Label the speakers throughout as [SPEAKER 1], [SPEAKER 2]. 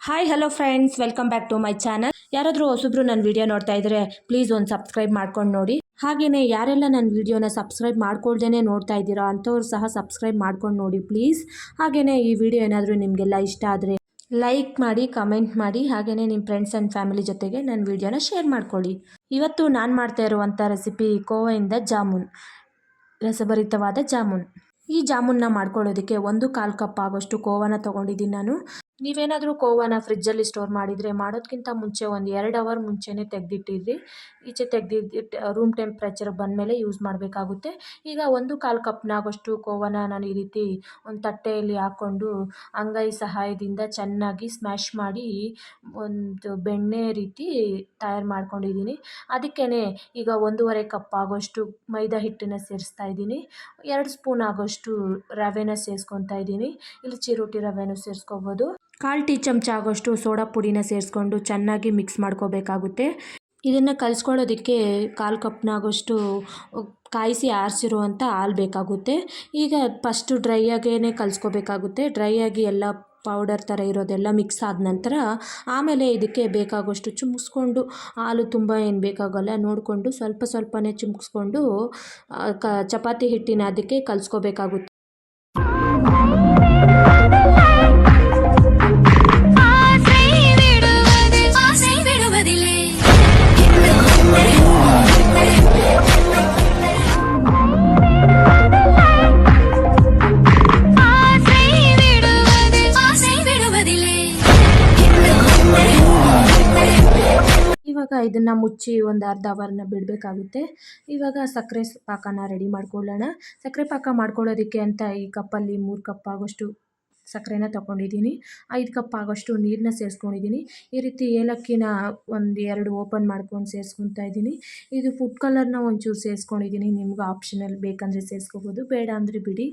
[SPEAKER 1] Hi hello friends welcome back to my channel ಯಾರಾದರೂ ಹೊಸಬ್ರು ನನ್ನ ವಿಡಿಯೋ ನೋಡ್ತಾ ಇದ್ರೆ ಪ್ಲೀಸ್ ಒಂದು ಸಬ್ಸ್ಕ್ರೈಬ್ ಮಾಡ್ಕೊಂಡು ನೋಡಿ. ಹಾಗೆಯೇ ಯಾರೆಲ್ಲ ನನ್ನ ವಿಡಿಯೋನ ಸಬ್ಸ್ಕ್ರೈಬ್ ಮಾಡ್ಕೊಳ್ದೇ ನೋಡ್ತಾ ಇದ್ದೀರೋ ಅಂಥವ್ರು ಸಹ ಸಬ್ಸ್ಕ್ರೈಬ್ ಮಾಡ್ಕೊಂಡು ನೋಡಿ ಪ್ಲೀಸ್ ಹಾಗೆಯೇ ಈ ವಿಡಿಯೋ ಏನಾದರೂ ನಿಮಗೆಲ್ಲ ಇಷ್ಟ ಆದರೆ ಲೈಕ್ ಮಾಡಿ ಕಮೆಂಟ್ ಮಾಡಿ ಹಾಗೆಯೇ ನಿಮ್ಮ ಫ್ರೆಂಡ್ಸ್ ಆ್ಯಂಡ್ ಫ್ಯಾಮಿಲಿ ಜೊತೆಗೆ ನನ್ನ ವಿಡಿಯೋನ ಶೇರ್ ಮಾಡ್ಕೊಳ್ಳಿ. ಇವತ್ತು ನಾನು ಮಾಡ್ತಾ ಇರುವಂಥ ರೆಸಿಪಿ ಕೋವೆಯಿಂದ ಜಾಮೂನ್, ರಸಭರಿತವಾದ ಜಾಮೂನ್. ಈ ಜಾಮೂನ್ನ ಮಾಡ್ಕೊಳ್ಳೋದಕ್ಕೆ ಒಂದು ಕಾಲು ಕಪ್ ಆಗೋಷ್ಟು ಕೋವನ ತೊಗೊಂಡಿದ್ದೀನಿ ನಾನು. ನೀವೇನಾದರೂ ಕೋವನ ಫ್ರಿಜ್ಜಲ್ಲಿ ಸ್ಟೋರ್ ಮಾಡಿದರೆ ಮಾಡೋದಕ್ಕಿಂತ ಮುಂಚೆ ಒಂದು ಎರಡು ಅವರ್ ಮುಂಚೆನೇ ತೆಗೆದಿಟ್ಟಿರಿ ಈಚೆ ತೆಗೆದಿಟ್ಟು ರೂಮ್ ಟೆಂಪ್ರೇಚರ್ ಬಂದಮೇಲೆ ಯೂಸ್ ಮಾಡಬೇಕಾಗುತ್ತೆ. ಈಗ ಒಂದು ಕಾಲು ಕಪ್ನಾಗಷ್ಟು ಕೋವನ ನಾನು ಈ ರೀತಿ ಒಂದು ತಟ್ಟೆಯಲ್ಲಿ ಹಾಕ್ಕೊಂಡು ಅಂಗೈ ಸಹಾಯದಿಂದ ಚೆನ್ನಾಗಿ ಸ್ಮ್ಯಾಶ್ ಮಾಡಿ ಒಂದು ಬೆಣ್ಣೆ ರೀತಿ ತಯಾರು ಮಾಡ್ಕೊಂಡಿದ್ದೀನಿ. ಅದಕ್ಕೇ ಈಗ ಒಂದೂವರೆ ಕಪ್ ಆಗೋಷ್ಟು ಮೈದಾ ಹಿಟ್ಟನ್ನು ಸೇರಿಸ್ತಾ ಇದ್ದೀನಿ. ಎರಡು ಸ್ಪೂನ್ ಆಗೋಷ್ಟು ರವೆನ ಸೇರಿಸ್ಕೊತಾ ಇದ್ದೀನಿ. ಇಲ್ಲಿ ಚಿರೋಟಿ ರವೆನೂ ಸೇರಿಸ್ಕೋಬೋದು. ಕಾಲು ಟೀ ಚಮಚ ಆಗೋಷ್ಟು ಸೋಡಾ ಪುಡಿನ ಸೇರಿಸ್ಕೊಂಡು ಚೆನ್ನಾಗಿ ಮಿಕ್ಸ್ ಮಾಡ್ಕೋಬೇಕಾಗುತ್ತೆ. ಇದನ್ನು ಕಲಿಸ್ಕೊಳ್ಳೋದಕ್ಕೆ ಕಾಲು ಕಪ್ನಾಗೋಷ್ಟು ಕಾಯಿಸಿ ಆರಿಸಿರುವಂಥ ಹಾಲು ಬೇಕಾಗುತ್ತೆ. ಈಗ ಫಸ್ಟು ಡ್ರೈ ಆಗೇ ಕಲಿಸ್ಕೋಬೇಕಾಗುತ್ತೆ. ಡ್ರೈ ಆಗಿ ಎಲ್ಲ ಪೌಡರ್ ಥರ ಇರೋದೆಲ್ಲ ಮಿಕ್ಸ್ ಆದ ನಂತರ ಆಮೇಲೆ ಇದಕ್ಕೆ ಬೇಕಾಗೋಷ್ಟು ಚುಮ್ಸ್ಕೊಂಡು ಹಾಲು ತುಂಬ ಏನು ಬೇಕಾಗಲ್ಲ ನೋಡಿಕೊಂಡು ಸ್ವಲ್ಪ ಸ್ವಲ್ಪನೇ ಚುಮ್ಸ್ಕೊಂಡು ಕ, ಚಪಾತಿ ಹಿಟ್ಟಿನ ಅದಕ್ಕೆ ಕಲಿಸ್ಕೋಬೇಕಾಗುತ್ತೆ. ಇವಾಗ ಇದನ್ನು ಮುಚ್ಚಿ ಒಂದು ಅರ್ಧ ಅವರ್ನ ಬಿಡಬೇಕಾಗುತ್ತೆ. ಇವಾಗ ಸಕ್ಕರೆ ಪಾಕನ ರೆಡಿ ಮಾಡ್ಕೊಳ್ಳೋಣ. ಸಕ್ಕರೆ ಪಾಕ ಮಾಡ್ಕೊಳ್ಳೋದಕ್ಕೆ ಅಂತ ಈ ಕಪ್ಪಲ್ಲಿ ಮೂರು ಕಪ್ ಆಗೋಷ್ಟು ಸಕ್ಕರೆನ ತೊಗೊಂಡಿದ್ದೀನಿ. ಐದು ಕಪ್ ಆಗೋಷ್ಟು ನೀರನ್ನ ಸೇರಿಸ್ಕೊಂಡಿದ್ದೀನಿ. ಈ ರೀತಿ ಏಲಕ್ಕಿನ ಒಂದು ಎರಡು ಓಪನ್ ಮಾಡ್ಕೊಂಡು ಸೇರಿಸ್ಕೊತಾ ಇದ್ದೀನಿ. ಇದು ಫುಡ್ ಕಲರ್ನ ಒಂಚೂರು ಸೇರಿಸ್ಕೊಂಡಿದ್ದೀನಿ. ನಿಮ್ಗೆ ಆಪ್ಷನಲ್ ಬೇಕಂದರೆ ಸೇರಿಸ್ಕೋಬೋದು, ಬೇಡ ಅಂದರೆ ಬಿಡಿ.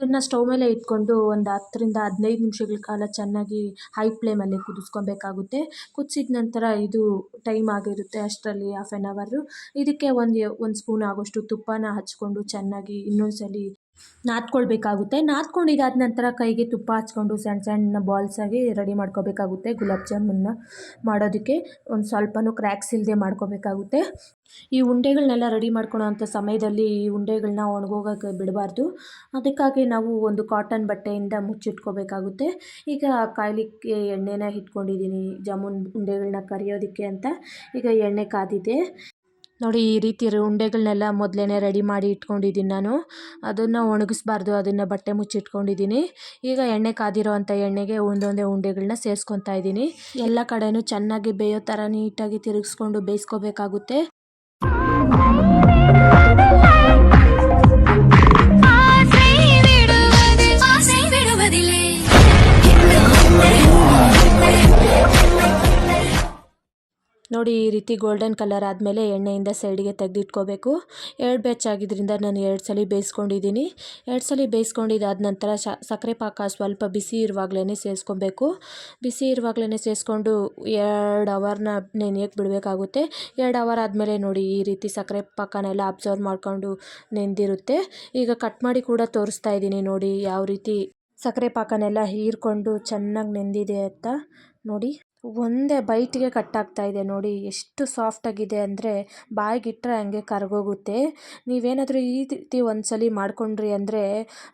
[SPEAKER 1] ಇದನ್ನು ಸ್ಟವ್ ಮೇಲೆ ಇಟ್ಕೊಂಡು ಒಂದು ಹತ್ತರಿಂದ ಹದಿನೈದು ನಿಮಿಷಗಳ ಕಾಲ ಚೆನ್ನಾಗಿ ಹೈ ಫ್ಲೇಮಲ್ಲಿ ಕುದಿಸ್ಕೊಬೇಕಾಗುತ್ತೆ. ಕುದಿಸಿದ ನಂತರ ಇದು ಟೈಮ್ ಆಗಿರುತ್ತೆ ಅಷ್ಟರಲ್ಲಿ ಹಾಫ್ ಆನ್ ಅವರು ಇದಕ್ಕೆ ಒಂದು ಒಂದು ಸ್ಪೂನ್ ಆಗೋಷ್ಟು ತುಪ್ಪನ ಹಚ್ಕೊಂಡು ಚೆನ್ನಾಗಿ ಇನ್ನೊಂದು ಸಲ ನಾದ್ಕೊಳ್ಬೇಕಾಗುತ್ತೆ. ನಾದ್ಕೊಂಡಿದ್ದಾದ ನಂತರ ಕೈಗೆ ತುಪ್ಪ ಹಚ್ಕೊಂಡು ಸಣ್ಣ ಸಣ್ಣ ಬಾಲ್ಸಾಗಿ ರೆಡಿ ಮಾಡ್ಕೋಬೇಕಾಗುತ್ತೆ ಗುಲಾಬ್ ಜಾಮೂನ್ನ ಮಾಡೋದಕ್ಕೆ. ಒಂದು ಸ್ವಲ್ಪನೂ ಕ್ರ್ಯಾಕ್ಸ್ ಇಲ್ಲದೆ ಮಾಡ್ಕೋಬೇಕಾಗುತ್ತೆ. ಈ ಉಂಡೆಗಳನ್ನೆಲ್ಲ ರೆಡಿ ಮಾಡ್ಕೊಳ್ಳೋ ಅಂಥ ಸಮಯದಲ್ಲಿ ಈ ಉಂಡೆಗಳನ್ನ ಒಣಗೋಗೋಕ್ಕೆ ಬಿಡಬಾರ್ದು. ಅದಕ್ಕಾಗಿ ನಾವು ಒಂದು ಕಾಟನ್ ಬಟ್ಟೆಯಿಂದ ಮುಚ್ಚಿಟ್ಕೋಬೇಕಾಗುತ್ತೆ. ಈಗ ಕಾಯಲಿಕ್ಕೆ ಎಣ್ಣೆನ ಇಟ್ಕೊಂಡಿದ್ದೀನಿ ಜಾಮೂನ್ ಉಂಡೆಗಳನ್ನ ಕರಿಯೋದಕ್ಕೆ ಅಂತ. ಈಗ ಎಣ್ಣೆ ಕಾದಿದೆ. ನೋಡಿ ಈ ರೀತಿ ಉಂಡೆಗಳನ್ನೆಲ್ಲ ಮೊದಲೇ ರೆಡಿ ಮಾಡಿ ಇಟ್ಕೊಂಡಿದ್ದೀನಿ ನಾನು. ಅದನ್ನು ಒಣಗಿಸ್ಬಾರ್ದು, ಅದನ್ನು ಬಟ್ಟೆ ಮುಚ್ಚಿಟ್ಕೊಂಡಿದ್ದೀನಿ. ಈಗ ಎಣ್ಣೆ ಕಾದಿರೋ ಅಂಥ ಎಣ್ಣೆಗೆ ಒಂದೊಂದೇ ಉಂಡೆಗಳನ್ನ ಸೇರಿಸ್ಕೊತಾ ಇದ್ದೀನಿ. ಎಲ್ಲ ಕಡೆನೂ ಚೆನ್ನಾಗಿ ಬೇಯೋ ಥರ ನೀಟಾಗಿ ತಿರುಗಿಸ್ಕೊಂಡು ಬೇಯಿಸ್ಕೋಬೇಕಾಗುತ್ತೆ. ನೋಡಿ ಈ ರೀತಿ ಗೋಲ್ಡನ್ ಕಲರ್ ಆದಮೇಲೆ ಎಣ್ಣೆಯಿಂದ ಸೈಡಿಗೆ ತೆಗೆದಿಟ್ಕೋಬೇಕು. ಎರಡು ಬ್ಯಾಚ್ ಆಗಿದ್ದರಿಂದ ನಾನು ಎರಡು ಸಲ ಬೇಯಿಸ್ಕೊಂಡಿದ್ದೀನಿ. ಎರಡು ಸಲ ಬೇಯಿಸ್ಕೊಂಡಿದ್ದಾದ ನಂತರ ಸಕ್ಕರೆ ಪಾಕ ಸ್ವಲ್ಪ ಬಿಸಿ ಇರುವಾಗಲೇ ಸೇರಿಸ್ಕೊಬೇಕು. ಬಿಸಿ ಇರುವಾಗಲೇ ಸೇರಿಸ್ಕೊಂಡು ಎರಡು ಅವರ್ನ ನೆನೆಯೋಕ್ಕೆ ಬಿಡಬೇಕಾಗುತ್ತೆ. ಎರಡು ಅವರ್ ಆದಮೇಲೆ ನೋಡಿ ಈ ರೀತಿ ಸಕ್ಕರೆ ಪಾಕನೆಲ್ಲ ಅಬ್ಸರ್ವ್ ಮಾಡಿಕೊಂಡು ನೆಂದಿರುತ್ತೆ. ಈಗ ಕಟ್ ಮಾಡಿ ಕೂಡ ತೋರಿಸ್ತಾ ಇದ್ದೀನಿ ನೋಡಿ ಯಾವ ರೀತಿ ಸಕ್ಕರೆ ಪಾಕನೆಲ್ಲ ಹೀರ್ಕೊಂಡು ಚೆನ್ನಾಗಿ ನೆಂದಿದೆ ಅಂತ. ನೋಡಿ. ಒಂದೇ ಬೈಟಿಗೆ ಕಟ್ಟಾಗ್ತಾ ಇದೆ ನೋಡಿ. ಎಷ್ಟು ಸಾಫ್ಟಾಗಿದೆ ಅಂದರೆ ಬಾಯಿಗಿಟ್ಟರೆ ಹಂಗೆ ಕರಗೋಗುತ್ತೆ. ನೀವೇನಾದರೂ ಈ ರೀತಿ ಒಂದ್ಸಲಿ ಮಾಡಿಕೊಂಡ್ರಿ ಅಂದರೆ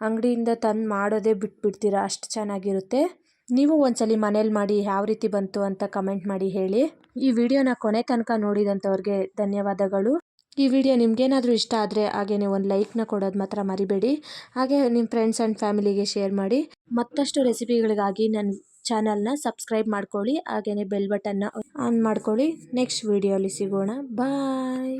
[SPEAKER 1] ಅಂಗಡಿಯಿಂದ ತಂದು ಮಾಡೋದೇ ಬಿಟ್ಬಿಡ್ತೀರ? ಅಷ್ಟು ಚೆನ್ನಾಗಿರುತ್ತೆ. ನೀವು ಒಂದ್ಸಲಿ ಮನೇಲಿ ಮಾಡಿ ಯಾವ ರೀತಿ ಬಂತು ಅಂತ ಕಮೆಂಟ್ ಮಾಡಿ ಹೇಳಿ. ಈ ವಿಡಿಯೋನ ಕೊನೆ ತನಕ ನೋಡಿದಂಥವ್ರಿಗೆ ಧನ್ಯವಾದಗಳು. ಈ ವಿಡಿಯೋ ನಿಮಗೇನಾದರೂ ಇಷ್ಟ ಆದರೆ ಹಾಗೆಯೇ ಒಂದು ಲೈಕ್ನ ಕೊಡೋದು ಮಾತ್ರ ಮರಿಬೇಡಿ. ಹಾಗೆ ನಿಮ್ಮ ಫ್ರೆಂಡ್ಸ್ ಆ್ಯಂಡ್ ಫ್ಯಾಮಿಲಿಗೆ ಶೇರ್ ಮಾಡಿ. ಮತ್ತಷ್ಟು ರೆಸಿಪಿಗಳಿಗಾಗಿ ನನ್ನ ಚಾನಲ್ನ ಸಬ್ಸ್ಕ್ರೈಬ್ ಮಾಡ್ಕೊಳ್ಳಿ ಹಾಗೆಯೇ ಬೆಲ್ ಬಟನ್ನ ಆನ್ ಮಾಡ್ಕೊಳ್ಳಿ. ನೆಕ್ಸ್ಟ್ ವೀಡಿಯೋಲಿ ಸಿಗೋಣ. ಬಾಯ್